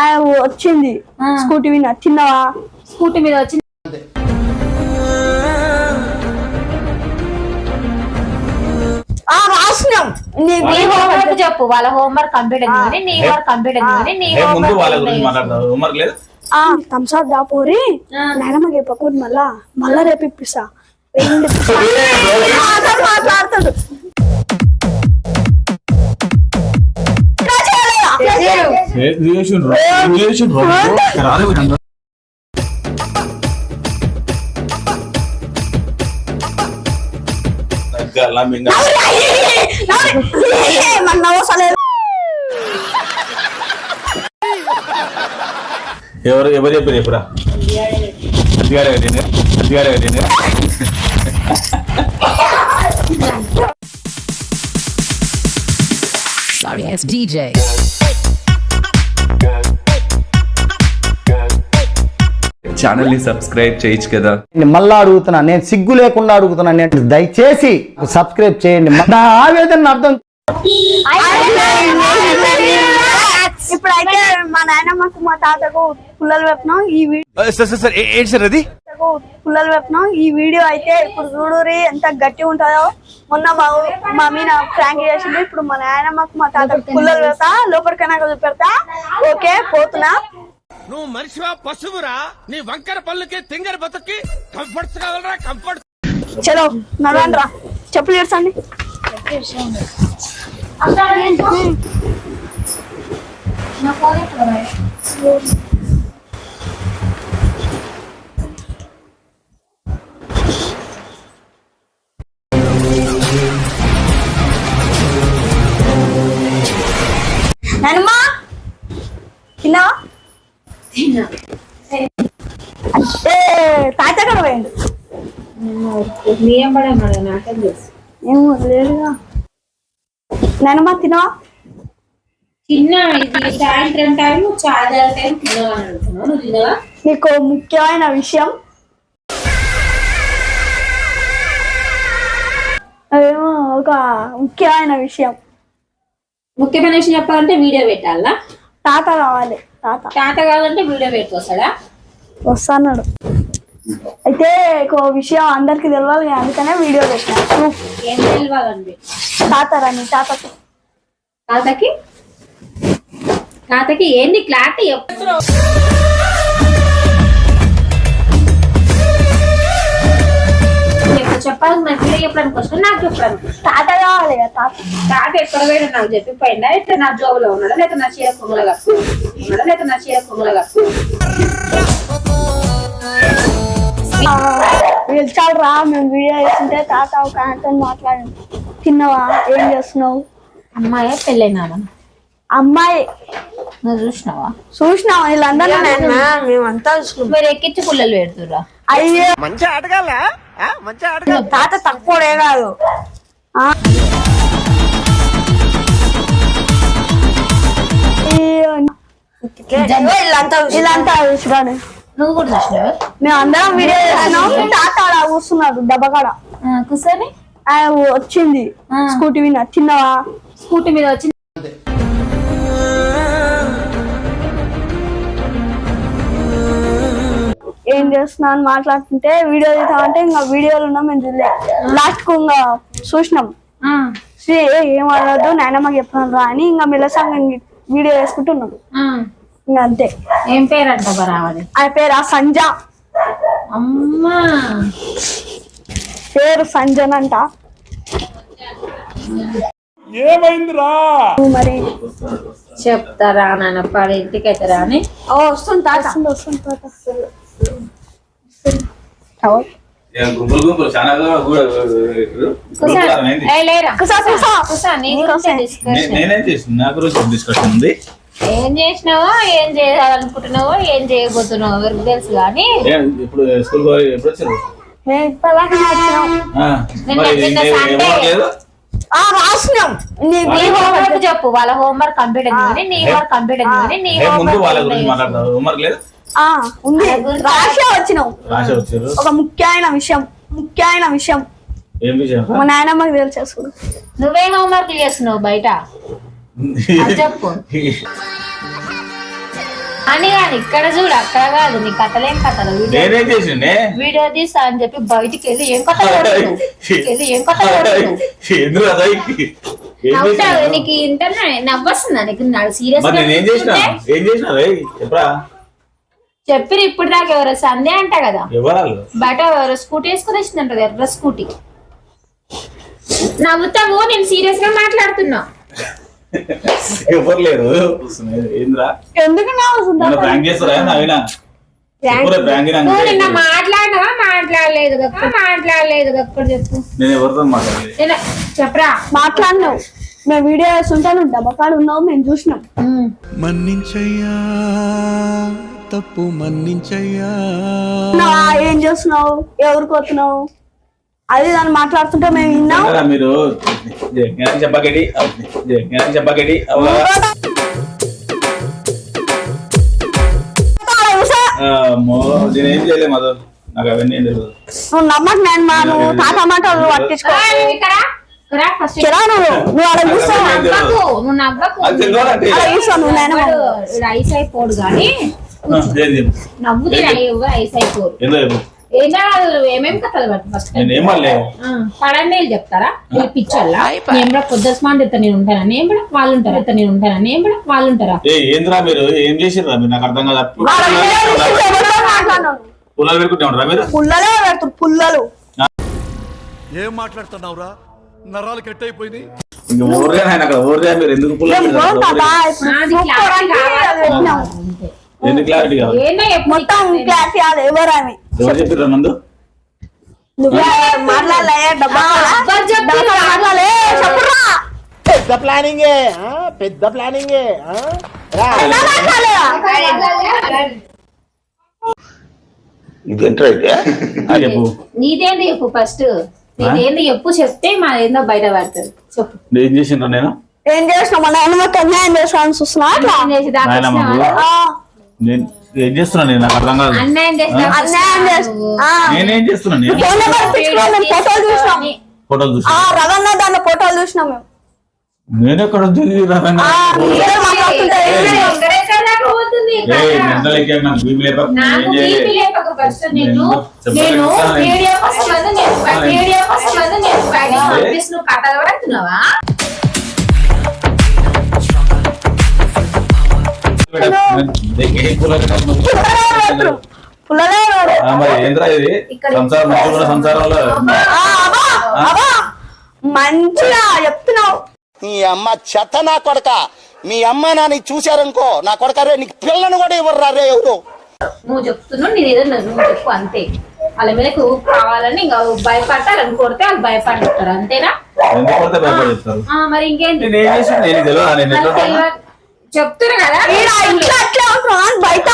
ఆ, వచ్చింది. స్కూటీ మీద. తిన్నావా? స్కూటీ మీద వచ్చి ఆ రాసినాం. నీ హోంవర్క్ చెప్పు. వాళ్ళ హోంవర్క్ కంప్లీట్ అయింది నీ వర్క్ కంప్లీట్ అయింది నీ హోంవర్క్ గురించి మాట్లాడతావు హోంవర్క్ లేదు? ఆ. థమ్స్అప్ దాపోరి నాయనమ్మ చెప్పకూడదు మళ్ళా. మళ్ళా రేపు ఇప్పిస్తా. మాట్లాడతాడు ఎవరు ఎవరు చెప్పారు చెప్పురా? అధికారి కట్టింది అధికారి కట్టింది Sorry, it's DJ. ఛానల్ని సబ్స్క్రైబ్ చేయొచ్చు కదా. నేను మళ్ళా అడుగుతున్నా నేను సిగ్గు లేకుండా అడుగుతున్నా నేను దయచేసి సబ్స్క్రైబ్ చేయండి. నా ఆవేదన అర్థం ఇప్పుడైతే మా నాయనమ్మకు మా తాతకు పుల్లలు పెట్టినాం ఈ వీడియో సార్ సార్ సార్ ఏంటి సార్ అది? పుల్లలు పెట్టినాం ఈ వీడియో అయితే ఇప్పుడు చూడురి ఎంత గట్టి ఉంటుందో. మొన్న మా మా మీద ఫ్రాంక్ చేసింది. ఇప్పుడు మా నాయనమ్మకు మా తాతకు పుల్లలు పెడతా లోపలికైనా చూపెడతా. ఓకే పోతున్నా. నువ్వు మనిషివా పశువురా? నీ వంకర పళ్ళుకి తింగర బతుక్కి కంఫర్ట్స్ కావాలరా కంఫర్ట్ చలో నడవండి రా చెప్పులు చేర్చండి నా ఏం పడే మరి నాకేం తెలుసు. ఏమో లేదుగా నాయనమ్మా తిన్నావా? చిన్న ఇది సాయంత్రం టైం చాయ్ టైం తినవని నువ్వు తినవా నీకు ముఖ్యమైన విషయం? అదేమో ఒక ముఖ్యమైన విషయం. ముఖ్యమైన విషయం చెప్పాలంటే వీడియో పెట్టాలా? తాత కావాలి తాత. తాత కావాలంటే వీడియో పెట్టుకొస్తాడా? వస్తాడు అయితే ఒక విషయం అందరికి తెలియాలి కదా, అందుకనే వీడియో పెట్టిన. ఏం తెలియాలండి తాత రాని తాతతో తాతకి? తాతకి ఏంది క్లారిటీ చెప్పు చెప్పాలి మరి వీడియో చెప్పడానికి వస్తుంది నాకు చెప్పడానికి. తాత కావాలి కదా తాత. తాత ఎక్కడ పోయినా నాకు చెప్పిపోయిందా? అయితే నా జోబులో ఉన్నాడా? లేదా నా చీర కొమ్మల కప్పు ఉన్నాడా లేదా నా చీర కొమ్మల కప్పు పిలిచాడు రా మేము వీడియో చేస్తుంటే తాత ఒక ఆయనతో మాట్లాడి తిన్నావా? ఏం చేస్తున్నావు? అమ్మాయి పెళ్ళైనా అమ్మాయి. నువ్వు చూసినావా? చూసినావా? వీళ్ళందరూ మేమంతా చూసుకున్నాం మీరు ఎక్కించి పుల్లలు పెడుతుర్రా? అయ్యో. మంచి ఆటగాల మంచి ఆట తాత తక్కువడే కాదు. వీళ్ళంతా వీళ్ళంతా చూసిరాడు నువ్వు కూడా చూసినావా? మేము అందరం వీడియో చేస్తున్నాం తాత ఆడ కూర్చున్నాడు డబ్బకాడ ఆ, కూర్చొని? వచ్చింది. స్కూటీ మీద తిన్నావా స్కూటీ మీద వచ్చి ఏం చేస్తున్నా అని మాట్లాడుతుంటే వీడియో తీసామంటే ఇంకా వీడియోలు ఉన్నాం మేము చూడలే. లాస్ట్కు ఇంకా చూసినాం. ఏం అడగద్దు నాయనమ్మకి చెప్పాను రా అని ఇంకా మెల్లసాంగ్ వీడియో వేసుకుంటున్నాం. అంతే. ఏం పేరంట బరావది ఆయన పేరు ఆ సంజ. అమ్మా. పేరు సంజన్ అంట నువ్వు మరి చెప్తారా నాన్న? పడి ఇంటికి అయితే రాని? ఓ వస్తుంది తాత. వస్తుంది వస్తుంది తాత. అవు. గుంపులు గుంపులు చాలా కూడా గుంపులు ఏంది? ఏ, లేరా? కుసా, కుసా. కుసా, నీ గురించే discussion. నే- నేనేం చేసిన నా గురించి డిస్కషన్ ఉంది. ఏం చేసినావో ఏం చేయాలనుకుంటున్నావో ఏం చేయబోతున్నావో ఎవరికి తెలుసు కానీ. ఇప్పుడు స్కూల్ ఎప్పుడు వచ్చారు? రాసినాం. నీ హోంవర్క్ చెప్పు. వాళ్ళ హోంవర్క్ కంప్లీట్ అయింది కానీ నీ వర్క్ కంప్లీట్ అయింది కానీ నీ ఏ ముందు వాళ్ళ హోంవర్క్ గురించి మాట్లాడతావు? హోంవర్క్ లేదు? ఆ ఉంది. రాసే వచ్చినాం. రాసి వచ్చారు? ఒక ముఖ్యమైన విషయం ముఖ్యమైన విషయం. ఏం విషయం? మా నాయనమ్మకి తెలిసేసుకుడు నువ్వే హోంవర్క్ చేస్తున్నావు బయట? అని కాదు ఇక్కడ చూడు అక్కడ కాదు నీ కథలేం కథలు? వీడియో నేనేం చేసిండే? వీడియో తీస్తా అని చెప్పి బయటికి వెళ్ళి ఏం కథ వెళ్ళి ఏం కథ? నీకు ఇంత నవ్వొస్తుందా? నీకు సీరియస్ మరి నేను ఏం చేసిన? ఏం చేసిన ఎప్పుడా చెప్పి ఇప్పుడు దాకా ఎవరో సందే అంట కదా. బయట ఎవరో స్కూటీ వేసుకుని వచ్చిందంట ఎర్ర స్కూటీ. నవ్వుతావు? నేను సీరియస్గా మాట్లాడుతున్నా. ఎవరు లేరు ఏంద్రా? ఎందుకు మాట్లాడినావా? మాట్లాడలేదు మాట్లాడలేదు అక్కడ చెప్పు. నేను ఎవరితో మాట్లాడలేదు. నిన్న చెప్పరా? మాట్లాడినావు. మేము వీడియో వేస్తుంటాను డబ్బకాడు ఉన్నావు మేము చూసినాం. మన్నించయ్యా తప్పు మన్నించయ్యా. నా ఏం చేస్తున్నావు? ఎవరికి వస్తున్నావు? అది దాన్ని మాట్లాడుతుంటే మేము విన్నాం. మీరు. చెప్పగడి చెప్పగడి అవా అమ్మో నేనేం చేయలేదు మధు నాకు అవన్నీ ఏం తెలియదు నువ్వు నమ్మకు నేను మా నువ్వు తాత మాటలు పట్టించుకో. ఇక్కడ? ఇక్కడ ఫస్ట్ చిరా నువ్వు. నువ్వు అలా చూస్తావు? నవ్వకు నువ్వు నవ్వకు. అది తెలియదంటే అలా చూస్తావు? నువ్వు నేను రైస్ అయిపోడు కానీ. ఏందో చెప్పు ఏం కాదు ఏమేం కథలు పట్టు ఫస్ట్ నేను ఏం మళ్ళీ పడండి చెప్తారా? వీళ్ళు పిచ్చోళ్ళ? నేను కూడా పొద్దు నేను ఉంటానా? నేను కూడా వాళ్ళు ఉంటారా ఇస్తా నేను ఉంటానా? నేను కూడా వాళ్ళు ఉంటారా ఏ ఏంద్రా మీరు? ఏం చేసిర్రా మీరు? నాకు అర్థం కాదు. మాట్లాడినావు పుల్లలు పెట్టుకుంటే ఉంటారా మీరు? పుల్లలే పెడుతురు పుల్లలు. ఏం మాట్లాడుతున్నావురా? నరాలు కట్ అయిపోయింది ఇంక ఊరిగా ఆయన అక్కడ ఊరిగా మీరు ఎందుకు పుల్లలు క్లారిటీ మొత్తం ఎవరు అని. ఎవరు నందు పెద్ద ప్లానింగే ఆ? పెద్ద ప్లానింగే చెప్పు. నీదేంది చెప్పు ఫస్ట్ నీదేంది చెప్పు చెప్తే మా ఏందో బయట పడుతుంది. చెప్పు. ఏం చేసిండ్రా నేను? ఏం చేసినావు? మన ఆయన అన్యాయం చేసినా చూస్తున్నా అట్లా? నాయనమ్మ నేను ఏం చేస్తున్నా నేను? నాకు అర్థం కాదు. నేనేం చేస్తున్నా? నేను? ఫోన్ నెంబర్ ఇప్పించుకో, మేము ఫోటోలు చూసినాం. రవణ దాని ఫోటోలు చూసినాం మేము. నేను ఎక్కడ తిరిగి రావన్నా మరి ఏంద్రా ఇది సంసారం మంచిగా సంసారంలో ఆ, అబ్బా, అబ్బా, మంచిగా చెప్తున్నావు నీ అమ్మ చెత్త నా కొడక. మీ అమ్మ నాని చూశారనుకో నా కొడక రే నీకు పిల్లను కూడా ఇవ్వరు రే ఎవరు? నువ్వు చెప్తున్నావు నేను ఏదో నువ్వు చెప్పు అంతే. వాళ్ళ మీదకు కావాలని ఇంకా భయపడతారు అని కొడితే వాళ్ళు భయపడతారు అంతేనా? మరి ఇంకేంటి? చెప్తున్నా కదా? ఇంట్లో అట్లే బయట.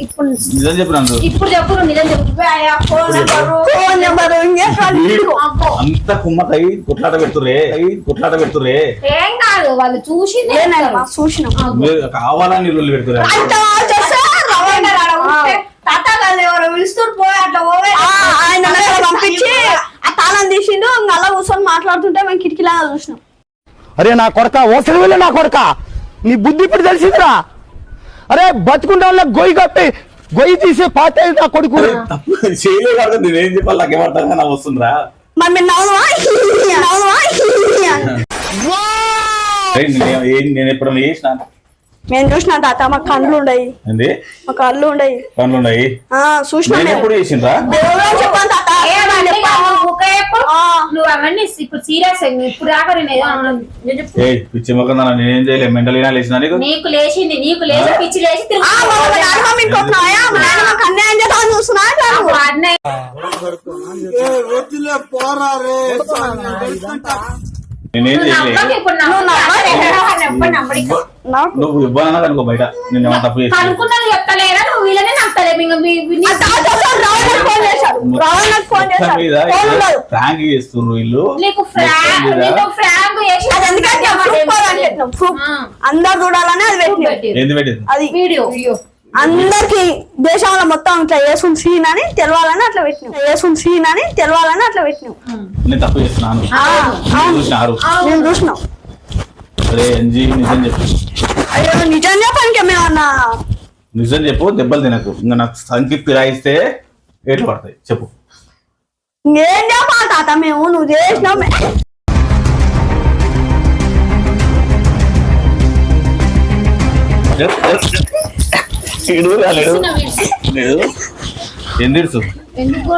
ఇప్పుడు నిజం చెప్పు ఇప్పుడు చెప్పు నిజం చెప్పు. ఫోన్ నెంబరు అంత కుమ్మకై కుట్లాట పెడుతురే కుట్లాట పెడుతురే ఏం కాదు వాళ్ళు చూసింది చూసినాం. మీరు కావాలని ఇల్లు పెడుతురే అంత చేస్తే రవణ రాడ ఉంటే తాత గారు ఎవరో పిలుస్తారు పోయి అట్లా పోయి ఆయన అక్కడ పంపించి ఆ తాళం తీసిండు అలా కూర్చొని మాట్లాడుతుంటే మేము కిటికీలాగా చూసినాం. అరే నా కొడక ఓసలి వెళ్ళి నా కొడక. నీ బుద్ధి ఇప్పుడు తెలిసిందిరా. అరే బతుకుంటే వాళ్ళ గొయ్యి కప్పి గొయ్యి తీసి పాతే నా కొడుకు. చేయలేదు కదా నేనేం చెప్పాలి వస్తుందిరా. మరి నేను ఎప్పుడన్నా చేసిన? మేము చూసినా తాత మా కళ్ళు ఉండయి. మా కళ్ళు ఉండయి. ఉన్నాయి ఆ చూసినా ఎప్పుడు చేసిండ్రా? చెప్పాను తాత. పిచ్చి మొక్క నేనేం చేయలేదు మెంటల్ అయినా లేచిన నీకు? లేచింది నీకు లేచి పిచ్చి లేచి అన్యాయం అంటారు. నేనేం చేయలేదు నువ్వు. ఇవ్వాలన్నా కనుకో బయట. నేను ఏమన్నా తప్పు చేసి చెప్తలేరా? నువ్వు వీళ్ళనే ప్రాంక్ చేస్తున్నారు వీళ్ళు. Prank prank. అందరు చూడాలని అది పెట్టింది? అది వీడియో వీడియో అందరికి దేశంలో మొత్తం ఇట్లా వేసుకుని సీన్ అని తెలవాలని అట్లా పెట్టినావు వేసుకుని సీన్ అని తెలవాలని అట్లా పెట్టినావు నేను తప్పు చేస్తున్నాను. నేను చెప్పు. అయ్యో నిజం ఏమన్నా నిజం చెప్పు దెబ్బలు తినకు. ఇంకా నాకు సంఖ్య ఫిరాయిస్తే ఏట్లు పడతాయి. చెప్పు. ఏం చెప్పాలి తాత మేము? నువ్వు చేసినావు ఈడు రాలేడు ఏం తెలుసు? నువ్వు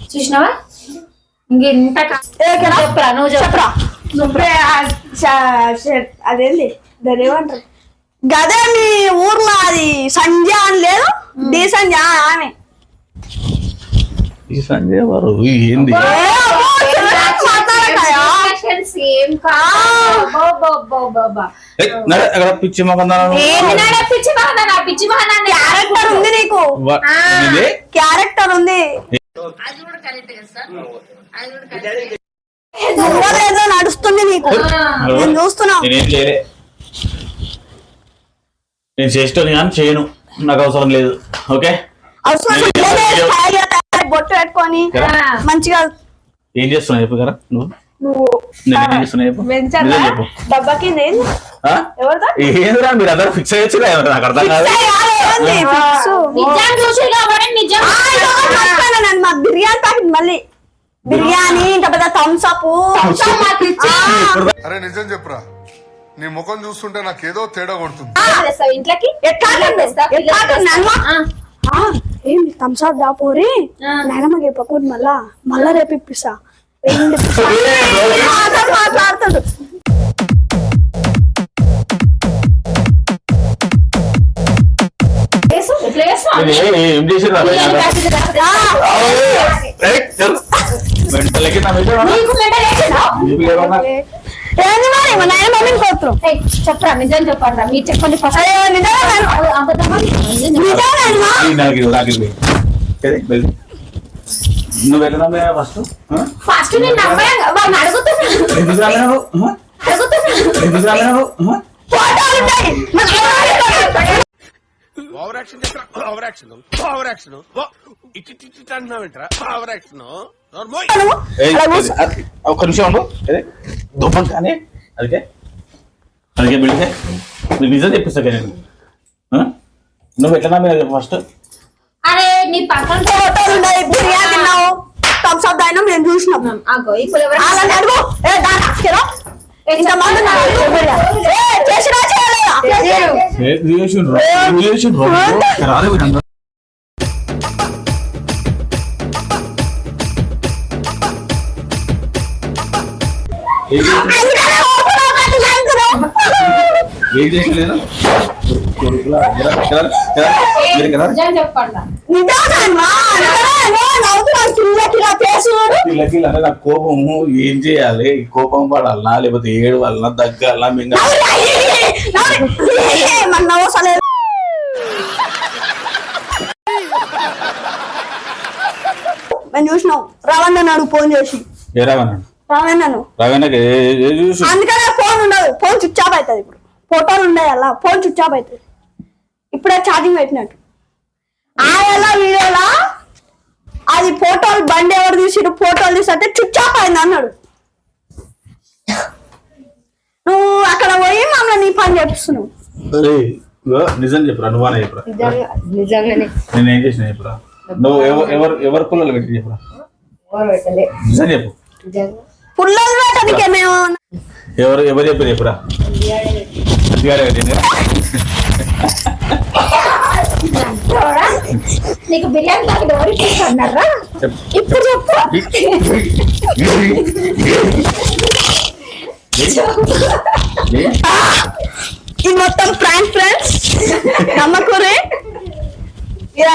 చూసినావా? ఇంకెంత చెప్పరా చెప్పరా? అదేంది? దాని ఏమంటారు? గదే మీ ఊర్లో అది సంధ్య అని లేదు? డి సంధ్య ఆమె. ఈ సంజయ్ వారు ఏంది? సేమ్ అక్కడ పిచ్చి మొకందానం పిచ్చి మహానా నా పిచ్చి మహానా క్యారెక్టర్ ఉంది నీకు. క్యారెక్టర్ ఉంది. నువ్వు ఏదో నడుస్తుంది నీకు. నేను చూస్తున్నావు నేనేం చేసేటోని కానీ చేయను. నాకు అవసరం లేదు. ఓకే? బొట్టు పెట్టుకొని? మంచిగా ఏం చేస్తున్నావు చెప్పు కదా నువ్వు ఏందిరా మీరు అందరూ ఫిక్స్ అయ్యొచ్చు నాకు అర్థం కాదు బిర్యానీ ప్యాకెట్ మళ్ళీ. బిర్యానీ? పెద్ద థమ్స్ అప్ అరే నిజం చెప్పురా. నీ ముఖం చూస్తుంటే నాకేదో తేడా కొడుతుంది ఇంట్లోకి ఏం థమ్స్ అప్ దాపోరి నాయనమ్మ చెప్పకూడదు మళ్ళా మళ్ళా రేపు ఇప్పిస్తా ఏంది మాట్లాడుతాడు? ఏ- ఏ- ఏంది మరి? మా నాయన మమ్మీని ఏయ్, చెప్పరా నిజం చెప్పరా మీరు చెప్పండి. నువ్వు వెళ్ళినా ఫస్ట్? ఫస్ట్ నేను నమ్మడం వాళ్ళని అడుగుతున్నాను ఎందుకు రాలేవు ఆ? అడుగుతున్నాను ఎందుకు రాలేవు? ఫోటోలు నాయన over action over action over action ఇటు ఇటు ఇటు అంటున్నావేంట్రా? ఓవర్ యాక్షన్ ఒక్క నిమిషం? దుబ్బం కానీ అదికే? అదికే బిల్డికే నీకు నిజం చెప్పిస్తా నేను. ఆ? నువ్వు ఎట్లా మీద ఫస్ట్ అరే నీ పక్కన ఫోటోలు ఉన్నాయి బిర్యానీ తిన్నావు. థమ్స్ అప్ చూసినాం. ఇప్పుడు ఎవరు అడుగు. ఏ దాని ఇంతమంది చేసినా చేయలేదా. ఏం చెప్పండి. నాకు కోపము ఏం చేయాలి? కోపం పడాలనా? లేకపోతే ఏడు వలన దగ్గాలనా మింగ రవణ ఫోన్ చేసి. ఏ రావణ్ రవణను రవీణకి చూసి? అందుకనే ఫోన్ ఉండదు. ఫోన్ స్విచ్ ఆఫ్ అవుతుంది ఇప్పుడు. ఫోటోలు ఉన్నాయి అలా. ఫోన్ స్విచ్ ఆఫ్ అవుతుంది. ఇప్పుడే ఛార్జింగ్ పెట్టినట్టు. ఆ ఎలా వీడియోలా ఫోటోలు బండి ఎవరు తీసిరు ఫోటోలు తీసంటే స్విచ్ ఆఫ్ అయింది అన్నాడు. నువ్వు అక్కడ పోయి మమ్మల్ని నీ పని చేపిస్తున్నావు. ఇగో నిజం చెప్పురా నువ్వనే చెప్పురా? నిజంగానే. నేను ఏం చేసిన చెప్పురా? నువ్వు ఎవరు ఎవరు ఎవరు పుల్లలు పెట్టి చెప్పురా? నిజం చెప్పు. పుల్లలు పెట్టడానికి మేము ఎవరు ఎవరు చెప్పారు. నీకు బిర్యానీ ప్యాకెట్ ఎవరు చెప్పు. ఇప్పుడు చెప్పు? ఇది మొత్తం ఫ్రాంక్ ఫ్రెండ్స్ నమ్మకూరే ఇలా